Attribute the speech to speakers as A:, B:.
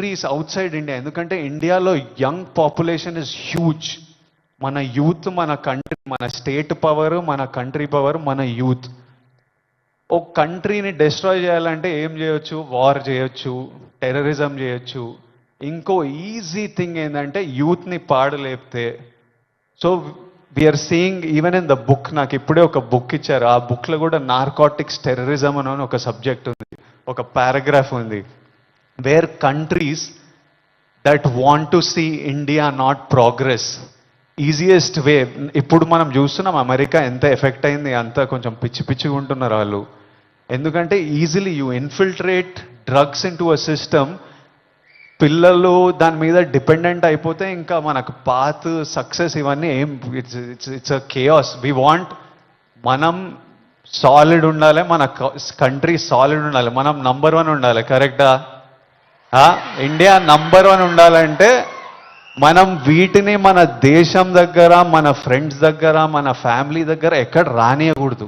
A: Countries out side India ఎందుకంటే ఇండియాలో young population is huge మన యూత్ మన కంట్రీ మన స్టేట్ పవర్ మన కంట్రీ పవర్ మన యూత్ ఒక కంట్రీని డిస్ట్రాయ్ చేయాలంటే ఏం చేయొచ్చు? వార్ చేయొచ్చు టెర్రరిజం చేయొచ్చు. ఇంకో ఈజీ థింగ్ ఏంటంటే యూత్ని పాడలేపితే. So we're seeing even in the book నాకు ఇప్పుడే ఒక బుక్ ఇచ్చారు. ఆ బుక్లో కూడా నార్కాటిక్స్ టెర్రరిజం అని ఒక సబ్జెక్ట్ ఉంది. ఒక పారాగ్రాఫ్ ఉంది. Where countries that want to see India not progress easiest way ఇప్పుడు మనం చూస్తున్నాం అమెరికా ఎంత ఎఫెక్ట్ అయింది అంతా కొంచెం పిచ్చి పిచ్చిగా ఉంటున్నారు వాళ్ళు. ఎందుకంటే easily you infiltrate drugs into a system పిల్లలు దాని మీద డిపెండెంట్ అయిపోతే ఇంకా మనకు పాత్ సక్సెస్ ఇవన్నీ ఏం it's it's it's a chaos we want మనం సాలిడ్ ఉండాలి మన కంట్రీ సాలిడ్ ఉండాలి మనం నంబర్ వన్ ఉండాలి కరెక్టా ఇండియా నంబర్ వన్ ఉండాలంటే మనం వీటిని మన దేశం దగ్గర మన ఫ్రెండ్స్ దగ్గర మన ఫ్యామిలీ దగ్గర ఎక్కడ రానియకూడదు.